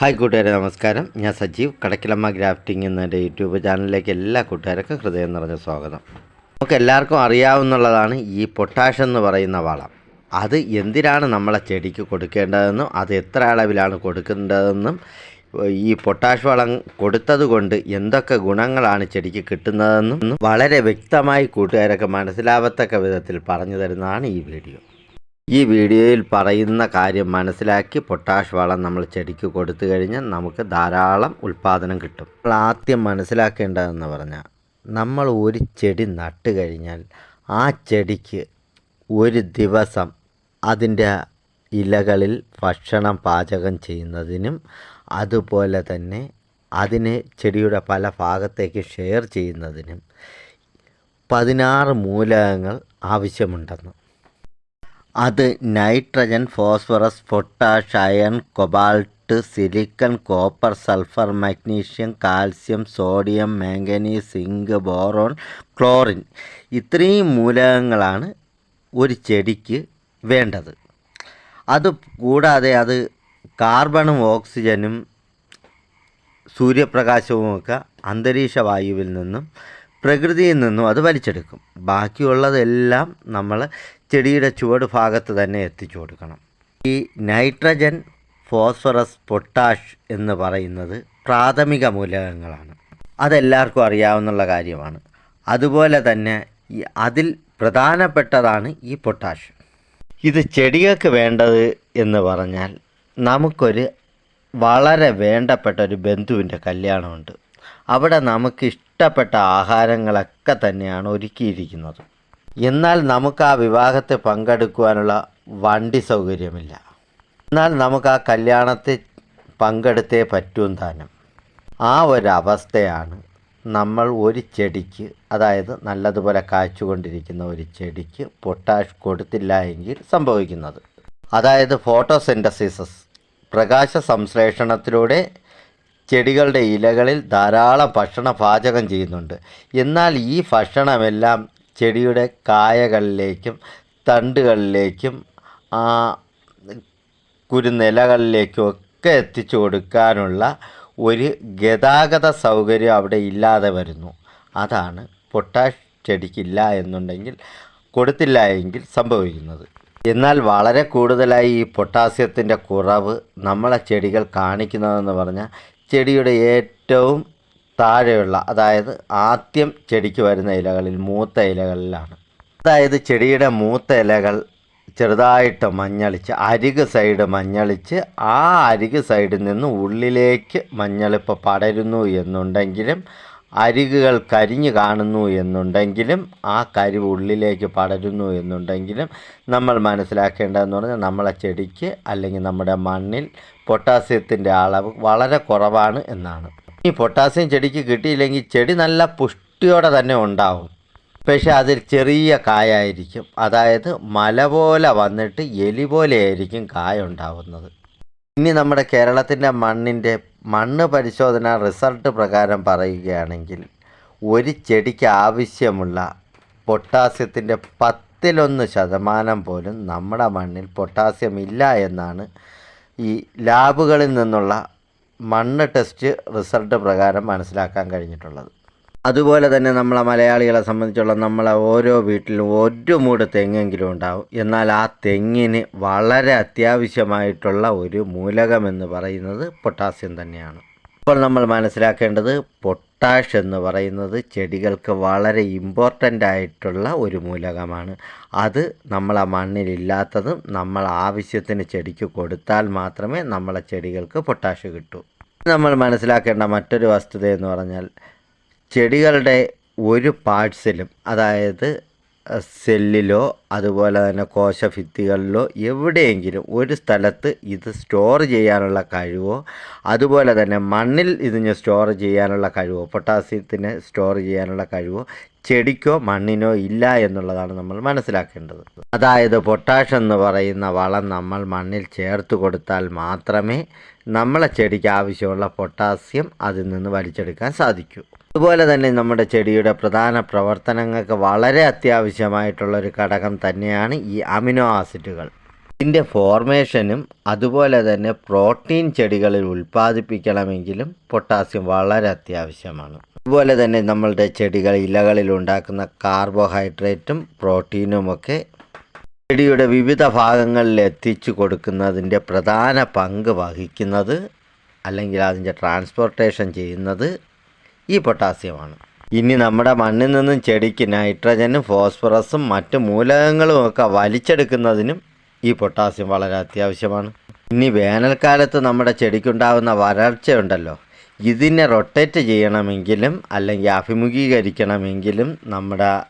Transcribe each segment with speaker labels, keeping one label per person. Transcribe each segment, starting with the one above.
Speaker 1: Hi കൂട്ടുകാരെ നമസ്കാരം. ഞാൻ സജീവ്. കടക്കിലമ്മ ഗ്രാഫ്റ്റിംഗ് എന്ന യൂട്യൂബ് ചാനലിലേക്ക് എല്ലാ കൂട്ടുകാർക്കും ഹൃദയം നിറഞ്ഞ സ്വാഗതം. നമുക്ക് എല്ലാവർക്കും അറിയാവുന്നുള്ളതാണ് ഈ പൊട്ടാഷ് എന്ന് പറയുന്ന വളം. അത് എന്തിനാണ് നമ്മളെ ചെടിക്ക് കൊടുക്കേണ്ടതെന്നും അത് എത്ര അളവിലാണ് കൊടുക്കേണ്ടതെന്നും ഈ പൊട്ടാഷ് വളം കൊടുത്തതുകൊണ്ട് എന്തൊക്കെ ഗുണങ്ങളാണ് ചെടിക്ക് കിട്ടുന്നതെന്നും വളരെ വ്യക്തമായി കൂട്ടുകാരൊക്കെ മനസ്സിലാവത്തക്ക വിധത്തിൽ പറഞ്ഞു തരുന്നതാണ് ഈ വീഡിയോ. ഈ വീഡിയോയിൽ പറയുന്ന കാര്യം മനസ്സിലാക്കി പൊട്ടാഷ് വളം നമ്മൾ ചെടിക്ക് കൊടുത്തു കഴിഞ്ഞാൽ നമുക്ക് ധാരാളം ഉൽപ്പാദനം കിട്ടും. നമ്മൾ ആദ്യം മനസ്സിലാക്കേണ്ടതെന്ന് പറഞ്ഞാൽ നമ്മൾ ഒരു ചെടി നട്ട് കഴിഞ്ഞാൽ ആ ചെടിക്ക് ഒരു ദിവസം അതിന്റെ ഇലകളിൽ ഭക്ഷണം പാചകം ചെയ്യുന്നതിനും അതുപോലെ തന്നെ അതിനെ ചെടിയുടെ പല ഭാഗത്തേക്ക് ഷെയർ ചെയ്യുന്നതിനും പതിനാറ് മൂലകങ്ങൾ ആവശ്യമുണ്ടെന്ന്. അത് nitrogen phosphorus potash iron cobalt silicon copper sulphur magnesium calcium sodium manganese zinc boron chlorine. ഇത്രയും മൂലകങ്ങളാണ് ഒരു ചെടിക്ക് വേണ്ടത്. അത് കൂടാതെ അത് കാർബണും ഓക്സിജനും സൂര്യപ്രകാശവുമൊക്കെ അന്തരീക്ഷ വായുവിൽ നിന്നും പ്രകൃതിയിൽ നിന്നും അത് വലിച്ചെടുക്കും. ബാക്കിയുള്ളതെല്ലാം നമ്മൾ ചെടിയുടെ ചുവട് ഭാഗത്ത് തന്നെ എത്തിച്ചു കൊടുക്കണം. ഈ നൈട്രജൻ ഫോസ്ഫറസ് പൊട്ടാഷ് എന്ന് പറയുന്നത് പ്രാഥമിക മൂലകങ്ങളാണ്. അതെല്ലാവർക്കും അറിയാവുന്ന കാര്യമാണ്. അതുപോലെ തന്നെ അതിൽ പ്രധാനപ്പെട്ടതാണ് ഈ പൊട്ടാഷ്. ഇത് ചെടികൾക്ക് വേണ്ടത് എന്ന് പറഞ്ഞാൽ നമുക്കൊരു വളരെ വേണ്ടപ്പെട്ട ഒരു ബന്ധുവിന്റെ കല്യാണമുണ്ട്. അവിടെ നമുക്ക് ഇഷ്ടപ്പെട്ട ആഹാരങ്ങളൊക്കെ തന്നെയാണ് ഒരുക്കിയിരിക്കുന്നത്. എന്നാൽ നമുക്ക് ആ വിവാഹത്തെ പങ്കെടുക്കുവാനുള്ള വണ്ടി സൗകര്യമില്ല. എന്നാൽ നമുക്ക് ആ കല്യാണത്തെ പങ്കെടുത്തേ പറ്റും താനും. ആ ഒരവസ്ഥയാണ് നമ്മൾ ഒരു ചെടിക്ക് അതായത് നല്ലതുപോലെ കാച്ചുകൊണ്ടിരിക്കുന്ന ഒരു ചെടിക്ക് പൊട്ടാഷ് കൊടുത്തില്ല എങ്കിൽ സംഭവിക്കുന്നത്. അതായത് ഫോട്ടോസിന്തസിസസ് പ്രകാശ സംശ്ലേഷണത്തിലൂടെ ചെടികളുടെ ഇലകളിൽ ധാരാളം ഭക്ഷണ പാചകം ചെയ്യുന്നുണ്ട്. എന്നാൽ ഈ ഭക്ഷണമെല്ലാം ചെടിയുടെ കായകളിലേക്കും തണ്ടുകളിലേക്കും ആ കുരുനിലകളിലേക്കും ഒക്കെ എത്തിച്ചു കൊടുക്കാനുള്ള ഒരു ഗതാഗത സൗകര്യം അവിടെ ഇല്ലാതെ വരുന്നു. അതാണ് പൊട്ടാഷ് ചെടിക്കില്ല എന്നുണ്ടെങ്കിൽ കൊടുത്തില്ല എങ്കിൽ സംഭവിക്കുന്നത്. എന്നാൽ വളരെ കൂടുതലായി ഈ പൊട്ടാസ്യത്തിന്റെ കുറവ് നമ്മളെ ചെടികൾ കാണിക്കുന്നതെന്ന് പറഞ്ഞാൽ ചെടിയുടെ ഏറ്റവും താഴെയുള്ള അതായത് ആദ്യം ചെടിക്ക് വരുന്ന ഇലകളിൽ മൂത്ത ഇലകളിലാണ്. അതായത് ചെടിയുടെ മൂത്ത ഇലകൾ ചെറുതായിട്ട് മഞ്ഞളിച്ച് അരിക് സൈഡ് മഞ്ഞളിച്ച് ആ അരിക് സൈഡിൽ നിന്ന് ഉള്ളിലേക്ക് മഞ്ഞളിപ്പ് പടരുന്നു എന്നുണ്ടെങ്കിലും അരികുകൾ കരിഞ്ഞു കാണുന്നു എന്നുണ്ടെങ്കിലും ആ കരിവ് ഉള്ളിലേക്ക് പടരുന്നു എന്നുണ്ടെങ്കിലും നമ്മൾ മനസ്സിലാക്കേണ്ടതെന്ന് പറഞ്ഞാൽ നമ്മളെ ചെടിക്ക് അല്ലെങ്കിൽ നമ്മുടെ മണ്ണിൽ പൊട്ടാസ്യത്തിന്റെ അളവ് വളരെ കുറവാണ് എന്നാണ്. ഈ പൊട്ടാസ്യം ചെടിക്ക് കിട്ടിയില്ലെങ്കിൽ ചെടി നല്ല പുഷ്ടിയോടെ തന്നെ ഉണ്ടാവും. പക്ഷേ അതിൽ ചെറിയ കായായിരിക്കും. അതായത് മല പോലെ വന്നിട്ട് എലി പോലെയായിരിക്കും കായ ഉണ്ടാവുന്നത് ഇനി നമ്മുടെ കേരളത്തിന്റെ മണ്ണിന്റെ മണ്ണ് പരിശോധന റിസൾട്ട് പ്രകാരം പറയുകയാണെങ്കിൽ ഒരു ചെടിക്ക് ആവശ്യമുള്ള പൊട്ടാസ്യത്തിന്റെ പത്തിലൊന്ന് ശതമാനം പോലും നമ്മുടെ മണ്ണിൽ പൊട്ടാസ്യം ഇല്ല എന്നാണ് ഈ ലാബുകളിൽ നിന്നുള്ള മണ്ണ് ടെസ്റ്റ് റിസൾട്ട് പ്രകാരം മനസ്സിലാക്കാൻ കഴിഞ്ഞിട്ടുള്ളത്. അതുപോലെ തന്നെ നമ്മളെ മലയാളികളെ സംബന്ധിച്ചുള്ള നമ്മളെ ഓരോ വീട്ടിലും ഒരു മൂട് തെങ്ങെങ്കിലും ഉണ്ടാവും. എന്നാൽ ആ തെങ്ങിന് വളരെ അത്യാവശ്യമായിട്ടുള്ള ഒരു മൂലകമെന്ന് പറയുന്നത് പൊട്ടാസ്യം തന്നെയാണ്. ഇപ്പോൾ നമ്മൾ മനസ്സിലാക്കേണ്ടത് പൊട്ടാഷ് എന്ന് പറയുന്നത് ചെടികൾക്ക് വളരെ ഇമ്പോർട്ടന്റ് ആയിട്ടുള്ള ഒരു മൂലകമാണ്. അത് നമ്മളെ മണ്ണിലില്ലാത്തതും നമ്മൾ ആവശ്യത്തിന് ചെടിക്ക് കൊടുത്താൽ മാത്രമേ നമ്മളെ ചെടികൾക്ക് പൊട്ടാഷ് കിട്ടൂ. നമ്മൾ മനസ്സിലാക്കേണ്ട മറ്റൊരു വസ്തുത എന്ന് പറഞ്ഞാൽ ചെടികളുടെ ഒരു പാഴ്സലും അതായത് സെല്ലിലോ അതുപോലെ തന്നെ കോശഭിത്തികളിലോ എവിടെയെങ്കിലും ഒരു സ്ഥലത്ത് ഇത് സ്റ്റോർ ചെയ്യാനുള്ള കഴിവോ അതുപോലെ തന്നെ മണ്ണിൽ ഇതിന് സ്റ്റോർ ചെയ്യാനുള്ള കഴിവോ പൊട്ടാസ്യത്തിന് സ്റ്റോർ ചെയ്യാനുള്ള കഴിവോ ചെടിക്കോ മണ്ണിനോ ഇല്ല എന്നുള്ളതാണ് നമ്മൾ മനസ്സിലാക്കേണ്ടത്. അതായത് പൊട്ടാഷ് എന്ന് പറയുന്ന വളം നമ്മൾ മണ്ണിൽ ചേർത്ത് കൊടുത്താൽ മാത്രമേ നമ്മളെ ചെടിക്ക് ആവശ്യമുള്ള പൊട്ടാസ്യം അതിൽ നിന്ന് വലിച്ചെടുക്കാൻ സാധിക്കൂ. അതുപോലെ തന്നെ നമ്മുടെ ചെടിയുടെ പ്രധാന പ്രവർത്തനങ്ങൾക്ക് വളരെ അത്യാവശ്യമായിട്ടുള്ള ഒരു ഘടകം തന്നെയാണ് ഈ അമിനോ ആസിഡുകൾ. ഇതിന്റെ ഫോർമേഷനും അതുപോലെ തന്നെ പ്രോട്ടീൻ ചെടികളിൽ ഉൽപ്പാദിപ്പിക്കണമെങ്കിലും പൊട്ടാസ്യം വളരെ അത്യാവശ്യമാണ്. അതുപോലെ തന്നെ നമ്മളുടെ ചെടികൾ ഇലകളിൽ ഉണ്ടാക്കുന്ന കാർബോഹൈഡ്രേറ്റും പ്രോട്ടീനുമൊക്കെ ചെടിയുടെ വിവിധ ഭാഗങ്ങളിൽ എത്തിച്ചു കൊടുക്കുന്നതിന്റെ പ്രധാന പങ്ക് വഹിക്കുന്നത് അല്ലെങ്കിൽ അതിന്റെ ട്രാൻസ്പോർട്ടേഷൻ ചെയ്യുന്നത് ഈ പൊട്ടാസ്യമാണ്. ഇനി നമ്മുടെ മണ്ണിൽ നിന്നും ചെടിക്ക് നൈട്രജനും ഫോസ്ഫറസും മറ്റു മൂലകങ്ങളും ഒക്കെ വലിച്ചെടുക്കുന്നതിനും ഈ പൊട്ടാസ്യം വളരെ അത്യാവശ്യമാണ്. ഇനി വേനൽക്കാലത്ത് നമ്മുടെ ചെടിക്കുണ്ടാകുന്ന വരൾച്ചയുണ്ടല്ലോ. ഇതിനെ റൊട്ടേറ്റ് ചെയ്യണമെങ്കിലും അല്ലെങ്കിൽ അഭിമുഖീകരിക്കണമെങ്കിലും നമ്മുടെ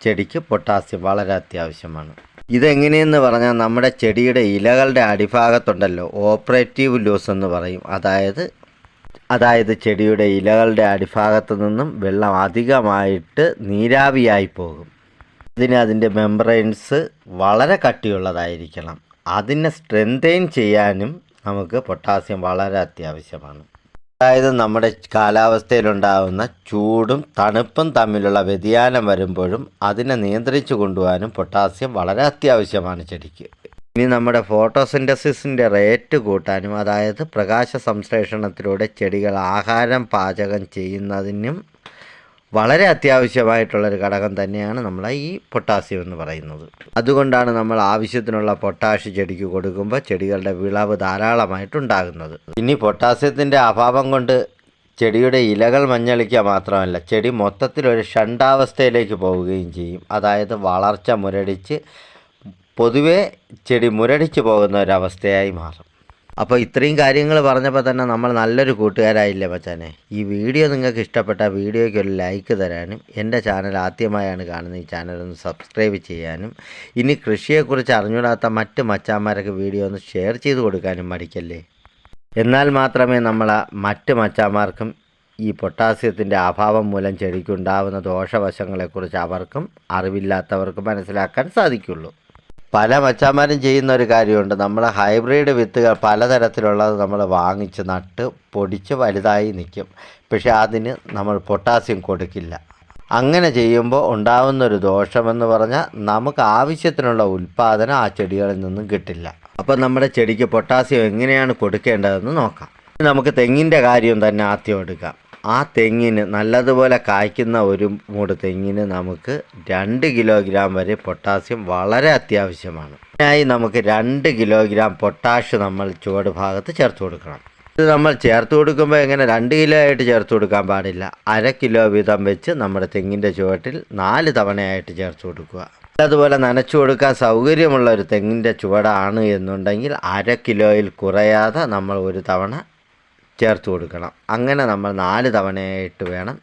Speaker 1: ചെടിക്ക് പൊട്ടാസ്യം വളരെ അത്യാവശ്യമാണ്. ഇതെങ്ങനെയെന്ന് പറഞ്ഞാൽ നമ്മുടെ ചെടിയുടെ ഇലകളുടെ അടിഭാഗത്തുണ്ടല്ലോ ഓപ്പറേറ്റീവ് ലൂസ് എന്ന് പറയും. അതായത് അതായത് ചെടിയുടെ ഇലകളുടെ അടിഭാഗത്തു നിന്നും വെള്ളം അധികമായിട്ട് നീരാവിയായി പോകും. ഇതിന് അതിന്റെ മെമ്പറൈൻസ് വളരെ കട്ടിയുള്ളതായിരിക്കണം. അതിനെ സ്ട്രെങ്തെയിൻ ചെയ്യാനും നമുക്ക് പൊട്ടാസ്യം വളരെ അത്യാവശ്യമാണ്. അതായത് നമ്മുടെ കാലാവസ്ഥയിലുണ്ടാകുന്ന ചൂടും തണുപ്പും തമ്മിലുള്ള വ്യതിയാനം വരുമ്പോഴും അതിനെ നിയന്ത്രിച്ചു കൊണ്ടുപോകാനും പൊട്ടാസ്യം വളരെ അത്യാവശ്യമാണ് ചെടിക്ക്. ഇനി നമ്മുടെ ഫോട്ടോസിന്തസിസിന്റെ റേറ്റ് കൂട്ടാനും അതായത് പ്രകാശ സംശ്ലേഷണത്തിലൂടെ ചെടികൾ ആഹാരം പാചകം ചെയ്യുന്നതിനും വളരെ അത്യാവശ്യമായിട്ടുള്ളൊരു ഘടകം തന്നെയാണ് നമ്മൾ ഈ പൊട്ടാസ്യം എന്ന് പറയുന്നത്. അതുകൊണ്ടാണ് നമ്മൾ ആവശ്യത്തിനുള്ള പൊട്ടാഷ് ചെടിക്ക് കൊടുക്കുമ്പോൾ ചെടികളുടെ വിളവ് ധാരാളമായിട്ടുണ്ടാകുന്നത് ഇനി പൊട്ടാസ്യത്തിന്റെ അഭാവം കൊണ്ട് ചെടിയുടെ ഇലകൾ മഞ്ഞളിക്കുക മാത്രമല്ല ചെടി മൊത്തത്തിലൊരു ഷണ്ടാവസ്ഥയിലേക്ക് പോവുകയും ചെയ്യും. അതായത് വളർച്ച മുരടിച്ച് പൊതുവേ ചെടി മുരടിച്ച് പോകുന്ന ഒരവസ്ഥയായി മാറും. അപ്പോൾ ഇത്രയും കാര്യങ്ങൾ പറഞ്ഞപ്പോൾ തന്നെ നമ്മൾ നല്ലൊരു കൂട്ടുകാരായില്ലേ മച്ചാനെ? ഈ വീഡിയോ നിങ്ങൾക്ക് ഇഷ്ടപ്പെട്ട വീഡിയോയ്ക്ക് ഒരു ലൈക്ക് തരാനും എന്റെ ചാനൽ ആദ്യമായാണ് കാണുന്നത് ഈ ചാനൽ ഒന്ന് സബ്സ്ക്രൈബ് ചെയ്യാനും ഇനി കൃഷിയെക്കുറിച്ച് അറിഞ്ഞൂടാത്ത മറ്റ് മച്ചാന്മാരൊക്കെ വീഡിയോ ഒന്ന് ഷെയർ ചെയ്ത് കൊടുക്കാനും മടിക്കല്ലേ? എന്നാൽ മാത്രമേ നമ്മൾ മറ്റ് മച്ചാന്മാർക്കും ഈ പൊട്ടാസ്യത്തിന്റെ അഭാവം മൂലം ചെടിക്കുണ്ടാവുന്ന ദോഷവശങ്ങളെക്കുറിച്ച് അവർക്കും അറിവില്ലാത്തവർക്കും മനസ്സിലാക്കാൻ സാധിക്കുള്ളൂ. പല മച്ചാന്മാരും ചെയ്യുന്ന ഒരു കാര്യമുണ്ട്. നമ്മൾ ഹൈബ്രിഡ് വിത്തുകൾ പലതരത്തിലുള്ളത് നമ്മൾ വാങ്ങിച്ച് നട്ട് പൊടിച്ച് വലുതായി നിൽക്കും. പക്ഷേ അതിന് നമ്മൾ പൊട്ടാസ്യം കൊടുക്കില്ല. അങ്ങനെ ചെയ്യുമ്പോൾ ഉണ്ടാവുന്നൊരു ദോഷമെന്ന് പറഞ്ഞാൽ നമുക്ക് ആവശ്യത്തിനുള്ള ഉൽപ്പാദനം ആ ചെടികളിൽ നിന്നും കിട്ടില്ല. അപ്പോൾ നമ്മുടെ ചെടിക്ക് പൊട്ടാസ്യം എങ്ങനെയാണ് കൊടുക്കേണ്ടതെന്ന് നോക്കാം. നമുക്ക് തെങ്ങിന്റെ കാര്യം തന്നെ ആദ്യം എടുക്കാം. ആ തെങ്ങിന് നല്ലതുപോലെ കായ്ക്കുന്ന ഒരു മൂട് തെങ്ങിന് നമുക്ക് രണ്ട് കിലോഗ്രാം വരെ പൊട്ടാസ്യം വളരെ അത്യാവശ്യമാണ്. അതിനായി നമുക്ക് രണ്ട് കിലോഗ്രാം പൊട്ടാഷ് നമ്മൾ ചുവട് ഭാഗത്ത് ചേർത്ത് കൊടുക്കണം. ഇത് നമ്മൾ ചേർത്ത് കൊടുക്കുമ്പോൾ എങ്ങനെ രണ്ട് കിലോ ആയിട്ട് ചേർത്ത് കൊടുക്കാൻ പാടില്ല. അര കിലോ വീതം വെച്ച് നമ്മുടെ തെങ്ങിന്റെ ചുവട്ടിൽ നാല് തവണയായിട്ട് ചേർത്ത് കൊടുക്കുക. അതുപോലെ നനച്ചു കൊടുക്കാൻ സൗകര്യമുള്ള ഒരു തെങ്ങിന്റെ ചുവടാണ് എന്നുണ്ടെങ്കിൽ അര കിലോയിൽ കുറയാതെ നമ്മൾ ഒരു തവണ ചേർത്ത് കൊടുക്കണം. അങ്ങനെ നമ്മൾ നാല് തവണയായിട്ട് വേണം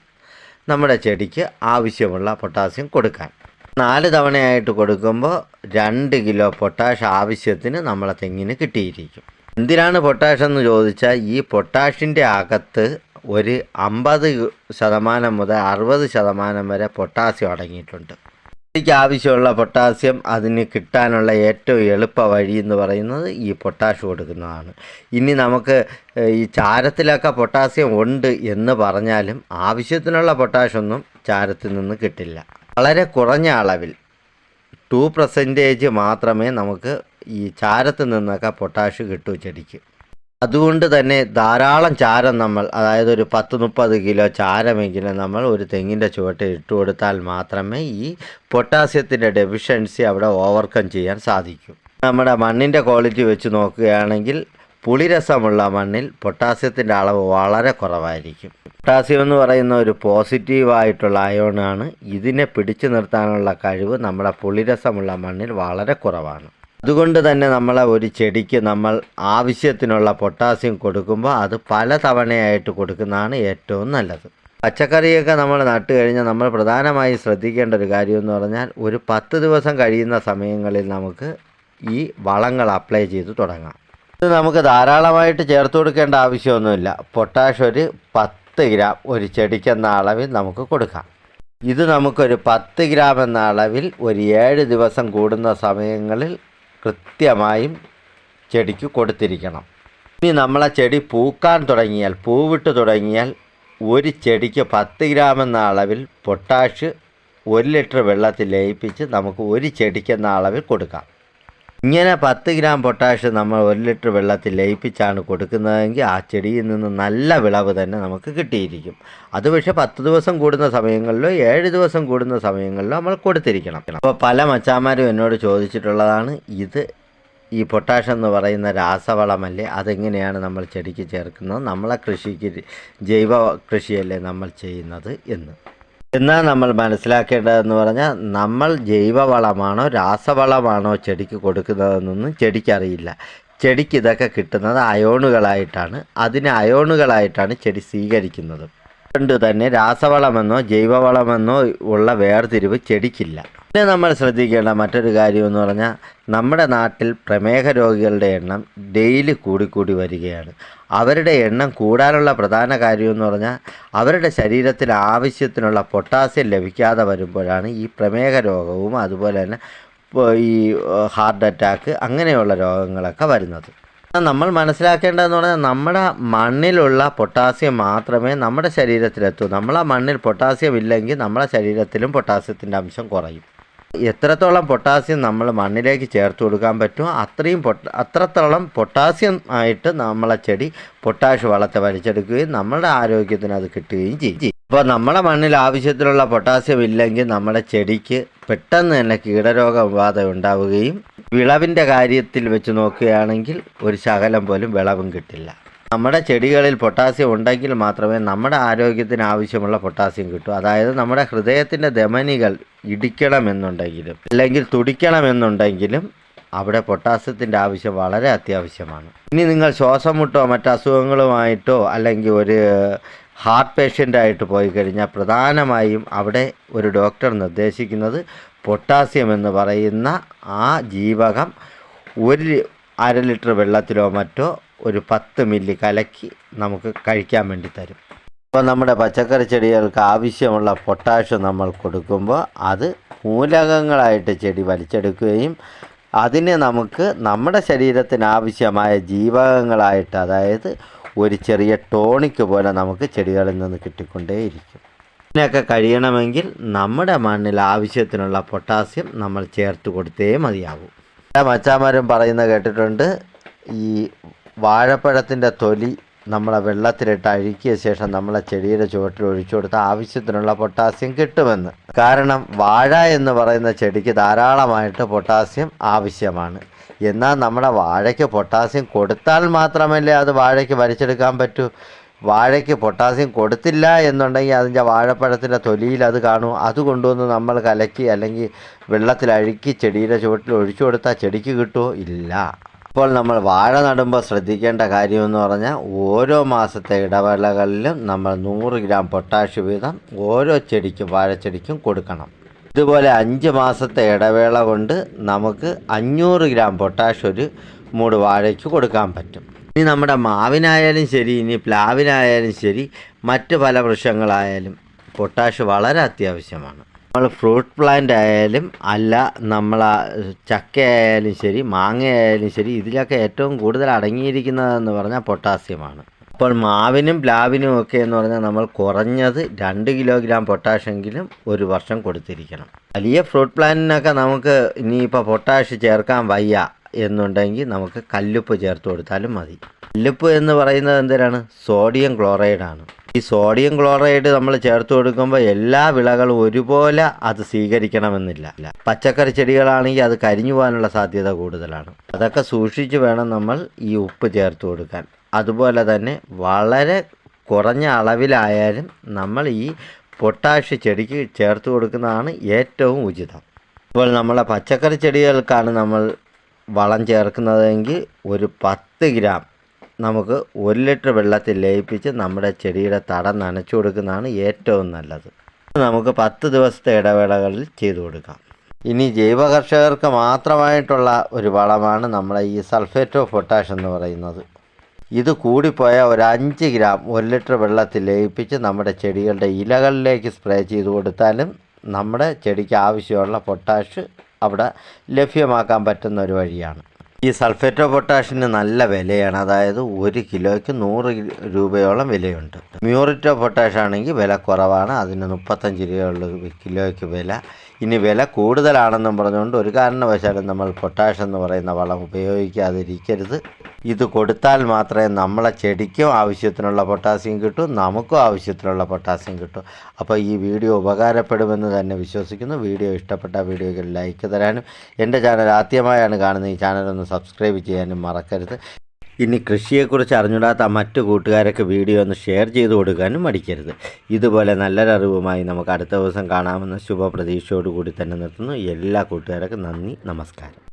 Speaker 1: നമ്മുടെ ചെടിക്ക് ആവശ്യമുള്ള പൊട്ടാസ്യം കൊടുക്കാൻ. നാല് തവണയായിട്ട് കൊടുക്കുമ്പോൾ രണ്ട് കിലോ പൊട്ടാഷ് ആവശ്യത്തിന് നമ്മളെ തെങ്ങിന് കിട്ടിയിരിക്കും. എന്തിനാണ് പൊട്ടാഷ് എന്ന് ചോദിച്ചാൽ ഈ പൊട്ടാഷിന്റെ അകത്ത് ഒരു അമ്പത് ശതമാനം മുതൽ അറുപത് ശതമാനം വരെ പൊട്ടാസ്യം അടങ്ങിയിട്ടുണ്ട്. ചെടിക്ക് ആവശ്യമുള്ള പൊട്ടാസ്യം അതിന് കിട്ടാനുള്ള ഏറ്റവും എളുപ്പ വഴി എന്ന് പറയുന്നത് ഈ പൊട്ടാഷ് കൊടുക്കുന്നതാണ്. ഇനി നമുക്ക് ഈ ചാരത്തിലൊക്കെ പൊട്ടാസ്യം ഉണ്ട് എന്ന് പറഞ്ഞാലും ആവശ്യത്തിനുള്ള പൊട്ടാഷൊന്നും ചാരത്തിൽ നിന്ന് കിട്ടില്ല. വളരെ കുറഞ്ഞ അളവിൽ ടു പെർസെന്റേജ് മാത്രമേ നമുക്ക് ഈ ചാരത്തിൽ നിന്നൊക്കെ പൊട്ടാഷ് കിട്ടൂ ചെടിക്ക്. അതുകൊണ്ട് തന്നെ ധാരാളം ചാരം നമ്മൾ അതായത് ഒരു പത്ത് മുപ്പത് കിലോ ചാരമെങ്കിലും നമ്മൾ ഒരു തെങ്ങിന്റെ ചുവട്ടിൽ ഇട്ട് കൊടുത്താൽ മാത്രമേ ഈ പൊട്ടാസ്യത്തിന്റെ ഡെഫിഷ്യൻസി അവിടെ ഓവർകം ചെയ്യാൻ സാധിക്കൂ. നമ്മുടെ മണ്ണിന്റെ ക്വാളിറ്റി വെച്ച് നോക്കുകയാണെങ്കിൽ പുളിരസമുള്ള മണ്ണിൽ പൊട്ടാസ്യത്തിന്റെ അളവ് വളരെ കുറവായിരിക്കും. പൊട്ടാസ്യം എന്ന് പറയുന്ന ഒരു പോസിറ്റീവായിട്ടുള്ള അയോണാണ്. ഇതിനെ പിടിച്ചു നിർത്താനുള്ള കഴിവ് നമ്മുടെ പുളിരസമുള്ള മണ്ണിൽ വളരെ കുറവാണ്. അതുകൊണ്ട് തന്നെ നമ്മളെ ഒരു ചെടിക്ക് നമ്മൾ ആവശ്യത്തിനുള്ള പൊട്ടാസ്യം കൊടുക്കുമ്പോൾ അത് പല തവണയായിട്ട് കൊടുക്കുന്നതാണ് ഏറ്റവും നല്ലത്. പച്ചക്കറിയൊക്കെ നമ്മൾ നട്ട് കഴിഞ്ഞാൽ നമ്മൾ പ്രധാനമായി ശ്രദ്ധിക്കേണ്ട ഒരു കാര്യം എന്ന് പറഞ്ഞാൽ ഒരു പത്ത് ദിവസം കഴിയുന്ന സമയങ്ങളിൽ നമുക്ക് ഈ വളങ്ങൾ അപ്ലൈ ചെയ്ത് തുടങ്ങാം. ഇത് നമുക്ക് ധാരാളമായിട്ട് ചേർത്ത് കൊടുക്കേണ്ട ആവശ്യമൊന്നുമില്ല. പൊട്ടാഷ് ഒരു പത്ത് ഗ്രാം ഒരു ചെടിക്കെന്ന അളവിൽ നമുക്ക് കൊടുക്കാം. ഇത് നമുക്കൊരു പത്ത് ഗ്രാം എന്ന അളവിൽ ഒരു ഏഴ് ദിവസം കൂടുന്ന സമയങ്ങളിൽ കൃത്യമായും ചെടിക്ക് കൊടുത്തിരിക്കണം. ഇനി നമ്മളെ ചെടി പൂക്കാൻ തുടങ്ങിയാൽ പൂവിട്ട് തുടങ്ങിയാൽ ഒരു ചെടിക്ക് പത്ത് ഗ്രാം എന്ന അളവിൽ പൊട്ടാഷ് ഒരു ലിറ്റർ വെള്ളത്തിൽ ലയിപ്പിച്ച് നമുക്ക് ഒരു ചെടിക്കെന്ന അളവിൽ കൊടുക്കാം. ഇങ്ങനെ പത്ത് ഗ്രാം പൊട്ടാഷ് നമ്മൾ ഒരു ലിറ്റർ വെള്ളത്തിൽ ലയിപ്പിച്ചാണ് കൊടുക്കുന്നതെങ്കിൽ ആ ചെടിയിൽ നിന്ന് നല്ല വിളവ് തന്നെ നമുക്ക് കിട്ടിയിരിക്കും. അത് പക്ഷേ പത്ത് ദിവസം കൂടുന്ന സമയങ്ങളിലോ ഏഴ് ദിവസം കൂടുന്ന സമയങ്ങളിലോ നമ്മൾ കൊടുത്തിരിക്കണം. അപ്പോൾ പല മച്ചാമാരും എന്നോട് ചോദിച്ചിട്ടുള്ളതാണ് ഇത് ഈ പൊട്ടാഷ് എന്ന് പറയുന്ന രാസവളമല്ലേ അതെങ്ങനെയാണ് നമ്മൾ ചെടിക്ക് ചേർക്കുന്നത്? നമ്മളെ കൃഷിക്ക് ജൈവ കൃഷിയല്ലേ നമ്മൾ ചെയ്യുന്നത് എന്ന്. എന്നാൽ നമ്മൾ മനസ്സിലാക്കേണ്ടതെന്ന് പറഞ്ഞാൽ നമ്മൾ ജൈവവളമാണോ രാസവളമാണോ ചെടിക്ക് കൊടുക്കുന്നതെന്നൊന്നും ചെടിക്കറിയില്ല. ചെടിക്ക് ഇതൊക്കെ കിട്ടുന്നത് അയോണുകളായിട്ടാണ്. അതിന് അയോണുകളായിട്ടാണ് ചെടി സ്വീകരിക്കുന്നത്. അതുകൊണ്ട് തന്നെ രാസവളമെന്നോ ജൈവവളമെന്നോ ഉള്ള വേർതിരിവ് ചെടിക്കില്ല. പിന്നെ നമ്മൾ ശ്രദ്ധിക്കേണ്ട മറ്റൊരു കാര്യം എന്ന് പറഞ്ഞാൽ നമ്മുടെ നാട്ടിൽ പ്രമേഹ രോഗികളുടെ എണ്ണം ഡെയിലി കൂടിക്കൂടി വരികയാണ്. അവരുടെ എണ്ണം കൂടാനുള്ള പ്രധാന കാര്യം എന്ന് പറഞ്ഞാൽ അവരുടെ ശരീരത്തിന് ആവശ്യത്തിനുള്ള പൊട്ടാസ്യം ലഭിക്കാതെ വരുമ്പോഴാണ് ഈ പ്രമേഹ രോഗവും അതുപോലെ തന്നെ ഈ ഹാർട്ട് അറ്റാക്ക് അങ്ങനെയുള്ള രോഗങ്ങളൊക്കെ വരുന്നത്. നമ്മൾ മനസ്സിലാക്കേണ്ടതെന്ന് പറഞ്ഞാൽ നമ്മുടെ മണ്ണിലുള്ള പൊട്ടാസ്യം മാത്രമേ നമ്മുടെ ശരീരത്തിലെത്തൂ. നമ്മളെ മണ്ണിൽ പൊട്ടാസ്യം ഇല്ലെങ്കിൽ നമ്മുടെ ശരീരത്തിലും പൊട്ടാസ്യത്തിന്റെ അംശം കുറയും. എത്രത്തോളം പൊട്ടാസ്യം നമ്മൾ മണ്ണിലേക്ക് ചേർത്ത് കൊടുക്കാൻ പറ്റുമോ അത്രയും പൊട്ട അത്രത്തോളം പൊട്ടാസ്യം ആയിട്ട് നമ്മളെ ചെടി പൊട്ടാഷ് വളത്തെ വലിച്ചെടുക്കുകയും നമ്മളുടെ ആരോഗ്യത്തിന് അത് കിട്ടുകയും ചെയ്യും. അപ്പോൾ നമ്മുടെ മണ്ണിൽ ആവശ്യത്തിലുള്ള പൊട്ടാസ്യം ഇല്ലെങ്കിൽ നമ്മുടെ ചെടിക്ക് പെട്ടെന്ന് തന്നെ കീടരോഗബാധ ഉണ്ടാവുകയും വിളവിന്റെ കാര്യത്തിൽ വെച്ച് നോക്കുകയാണെങ്കിൽ ഒരു ശകലം പോലും വിളവും കിട്ടില്ല. നമ്മുടെ ചെടികളിൽ പൊട്ടാസ്യം ഉണ്ടെങ്കിൽ മാത്രമേ നമ്മുടെ ആരോഗ്യത്തിന് ആവശ്യമുള്ള പൊട്ടാസ്യം കിട്ടൂ. അതായത് നമ്മുടെ ഹൃദയത്തിന്റെ ധമനികൾ ഇടിക്കണമെന്നുണ്ടെങ്കിലും അല്ലെങ്കിൽ തുടിക്കണമെന്നുണ്ടെങ്കിലും അവിടെ പൊട്ടാസ്യത്തിന്റെ ആവശ്യം വളരെ അത്യാവശ്യമാണ്. ഇനി നിങ്ങൾ ശ്വാസം മുട്ടോ മറ്റ് അസുഖങ്ങളുമായിട്ടോ അല്ലെങ്കിൽ ഒരു ഹാർട്ട് പേഷ്യന്റായിട്ട് പോയി കഴിഞ്ഞാൽ പ്രധാനമായും അവിടെ ഒരു ഡോക്ടർ നിർദ്ദേശിക്കുന്നത് പൊട്ടാസ്യം എന്ന് പറയുന്ന ആ ജീവകം ഒരു അര ലിറ്റർ വെള്ളത്തിലോ മറ്റോ ഒരു പത്ത് മില്ലി കലക്കി നമുക്ക് കഴിക്കാൻ വേണ്ടി തരും. അപ്പോൾ നമ്മുടെ പച്ചക്കറി ചെടികൾക്ക് ആവശ്യമുള്ള പൊട്ടാഷ്യം നമ്മൾ കൊടുക്കുമ്പോൾ അത് മൂലകങ്ങളായിട്ട് ചെടി വലിച്ചെടുക്കുകയും അതിനെ നമുക്ക് നമ്മുടെ ശരീരത്തിന് ആവശ്യമായ ജീവകങ്ങളായിട്ട് അതായത് ഒരു ചെറിയ ടോണിക്ക് പോലെ നമുക്ക് ചെടികളിൽ നിന്ന് കിട്ടിക്കൊണ്ടേയിരിക്കും. ഇതിനൊക്കെ കഴിയണമെങ്കിൽ നമ്മുടെ മണ്ണിൽ ആവശ്യത്തിനുള്ള പൊട്ടാസ്യം നമ്മൾ ചേർത്ത് കൊടുത്തേ മതിയാവും. എല്ലാ മച്ചാമാരും പറയുന്നത് കേട്ടിട്ടുണ്ട് ഈ വാഴപ്പഴത്തിന്റെ തൊലി നമ്മളെ വെള്ളത്തിലിട്ട് അഴുക്കിയ ശേഷം നമ്മളെ ചെടിയുടെ ചുവട്ടിൽ ഒഴിച്ചു കൊടുത്താൽ ആവശ്യത്തിനുള്ള പൊട്ടാസ്യം കിട്ടുമെന്ന്. കാരണം വാഴ എന്ന് പറയുന്ന ചെടിക്ക് ധാരാളമായിട്ട് പൊട്ടാസ്യം ആവശ്യമാണ്. എന്നാൽ നമ്മുടെ വാഴയ്ക്ക് പൊട്ടാസ്യം കൊടുത്താൽ മാത്രമല്ലേ അത് വാഴയ്ക്ക് വലിച്ചെടുക്കാൻ പറ്റൂ? വാഴയ്ക്ക് പൊട്ടാസ്യം കൊടുത്തില്ല എന്നുണ്ടെങ്കിൽ അതിന്റെ വാഴപ്പഴത്തിന്റെ തൊലിയിൽ അത് കാണും. അത് കൊണ്ടുവന്ന് നമ്മൾ കലക്കി അല്ലെങ്കിൽ വെള്ളത്തിൽ അഴുക്കി ചെടിയുടെ ചുവട്ടിൽ ഒഴിച്ചു കൊടുത്താൽ ചെടിക്ക് കിട്ടുമോ? ഇല്ല. അപ്പോൾ നമ്മൾ വാഴ നടുമ്പോൾ ശ്രദ്ധിക്കേണ്ട കാര്യമെന്ന് പറഞ്ഞാൽ ഓരോ മാസത്തെ ഇടവേളകളിലും നമ്മൾ നൂറ് ഗ്രാം പൊട്ടാഷ് വീതം ഓരോ ചെടിക്കും വാഴച്ചെടിക്കും കൊടുക്കണം. ഇതുപോലെ അഞ്ച് മാസത്തെ ഇടവേള കൊണ്ട് നമുക്ക് അഞ്ഞൂറ് ഗ്രാം പൊട്ടാഷ് ഒരു മൂട് വാഴയ്ക്ക് കൊടുക്കാൻ പറ്റും. ഇനി നമ്മുടെ മാവിനായാലും ശരി ഇനി പ്ലാവിനായാലും ശരി മറ്റ് പല വൃക്ഷങ്ങളായാലും പൊട്ടാഷ് വളരെ അത്യാവശ്യമാണ്. നമ്മൾ ഫ്രൂട്ട് പ്ലാന്റ് ആയാലും അല്ല നമ്മൾ ചക്കയായാലും ശരി മാങ്ങയായാലും ശരി ഇതിലൊക്കെ ഏറ്റവും കൂടുതൽ അടങ്ങിയിരിക്കുന്നതെന്ന് പറഞ്ഞാൽ പൊട്ടാസ്യമാണ്. അപ്പോൾ മാവിനും പ്ലാവിനും ഒക്കെ എന്ന് പറഞ്ഞാൽ നമ്മൾ കുറഞ്ഞത് രണ്ട് കിലോഗ്രാം പൊട്ടാഷെങ്കിലും ഒരു വർഷം കൊടുത്തിരിക്കണം. വലിയ ഫ്രൂട്ട് പ്ലാന്റിനൊക്കെ നമുക്ക് ഇനിയിപ്പോൾ പൊട്ടാഷ് ചേർക്കാൻ വയ്യ എന്നുണ്ടെങ്കിൽ നമുക്ക് കല്ലുപ്പ് ചേർത്ത് കൊടുത്താലും മതി. കല്ലുപ്പ് എന്ന് പറയുന്നത് എന്തിനാണ്? സോഡിയം ക്ലോറൈഡാണ് ഈ സോഡിയം ക്ലോറൈഡ് നമ്മൾ ചേർത്ത് കൊടുക്കുമ്പോൾ എല്ലാ വിളകളും ഒരുപോലെ അത് സ്വീകരിക്കണമെന്നില്ല. പച്ചക്കറി ചെടികളാണെങ്കിൽ അത് കരിഞ്ഞു പോകാനുള്ള സാധ്യത കൂടുതലാണ്. അതൊക്കെ സൂക്ഷിച്ച് വേണം നമ്മൾ ഈ ഉപ്പ് ചേർത്ത് കൊടുക്കാൻ. അതുപോലെ തന്നെ വളരെ കുറഞ്ഞ അളവിലായാലും നമ്മൾ ഈ പൊട്ടാഷ് ചെടിക്ക് ചേർത്ത് കൊടുക്കുന്നതാണ് ഏറ്റവും ഉചിതം. ഇപ്പോൾ നമ്മളെ പച്ചക്കറി ചെടികൾക്കാണ് നമ്മൾ വളം ചേർക്കുന്നതെങ്കിൽ ഒരു പത്ത് ഗ്രാം നമുക്ക് ഒരു ലിറ്റർ വെള്ളത്തിൽ ലയിപ്പിച്ച് നമ്മുടെ ചെടിയുടെ തടം നനച്ചു കൊടുക്കുന്നതാണ് ഏറ്റവും നല്ലത്. നമുക്ക് പത്ത് ദിവസത്തെ ഇടവേളകളിൽ ചെയ്തു കൊടുക്കാം. ഇനി ജൈവ കർഷകർക്ക് മാത്രമായിട്ടുള്ള ഒരു വളമാണ് നമ്മളെ ഈ സൾഫേറ്റ് ഓഫ് പൊട്ടാഷ് എന്ന് പറയുന്നത്. ഇത് കൂടിപ്പോയാൽ ഒരു അഞ്ച് ഗ്രാം ഒരു ലിറ്റർ വെള്ളത്തിൽ ലയിപ്പിച്ച് നമ്മുടെ ചെടികളുടെ ഇലകളിലേക്ക് സ്പ്രേ ചെയ്ത് കൊടുത്താലും നമ്മുടെ ചെടിക്ക് ആവശ്യമുള്ള പൊട്ടാഷ് അവിടെ ലഭ്യമാക്കാൻ പറ്റുന്ന ഒരു വഴിയാണ്. ഈ സൾഫേറ്റ് പൊട്ടാഷിന് നല്ല വിലയാണ്. അതായത് ഒരു കിലോയ്ക്ക് നൂറ് രൂപയോളം വിലയുണ്ട്. മ്യൂറിറ്റോ പൊട്ടാഷ് ആണെങ്കിൽ വില കുറവാണ്. അതിന് മുപ്പത്തഞ്ച് രൂപയുള്ള കിലോയ്ക്ക് വില. ഇനി വില കൂടുതലാണെന്നും പറഞ്ഞുകൊണ്ട് ഒരു കാരണവശാലും നമ്മൾ പൊട്ടാഷ് എന്ന് പറയുന്ന വളം ഉപയോഗിക്കാതിരിക്കരുത്. ഇത് കൊടുത്താൽ മാത്രമേ നമ്മളെ ചെടിക്കും ആവശ്യത്തിനുള്ള പൊട്ടാസ്യം കിട്ടൂ നമുക്കും ആവശ്യത്തിനുള്ള പൊട്ടാസ്യം കിട്ടും. അപ്പോൾ ഈ വീഡിയോ ഉപകാരപ്പെടുമെന്ന് തന്നെ വിശ്വസിക്കുന്നു. വീഡിയോ ഇഷ്ടപ്പെട്ട വീഡിയോയ്ക്ക് ലൈക്ക് തരാനും എന്റെ ചാനൽ ആദ്യമായാണ് കാണുന്നത് ഈ ചാനലൊന്ന് സബ്സ്ക്രൈബ് ചെയ്യാനും മറക്കരുത്. ഇനി കൃഷിയെക്കുറിച്ച് അറിഞ്ഞൂടാത്ത മറ്റു കൂട്ടുകാരൊക്കെ വീഡിയോ ഒന്ന് ഷെയർ ചെയ്ത് കൊടുക്കാനും മടിക്കരുത്. ഇതുപോലെ നല്ലൊരറിവുമായി നമുക്ക് അടുത്ത ദിവസം കാണാമെന്ന ശുഭപ്രതീക്ഷയോടുകൂടി തന്നെ നിർത്തുന്നു. എല്ലാ കൂട്ടുകാർക്കും നന്ദി നമസ്കാരം.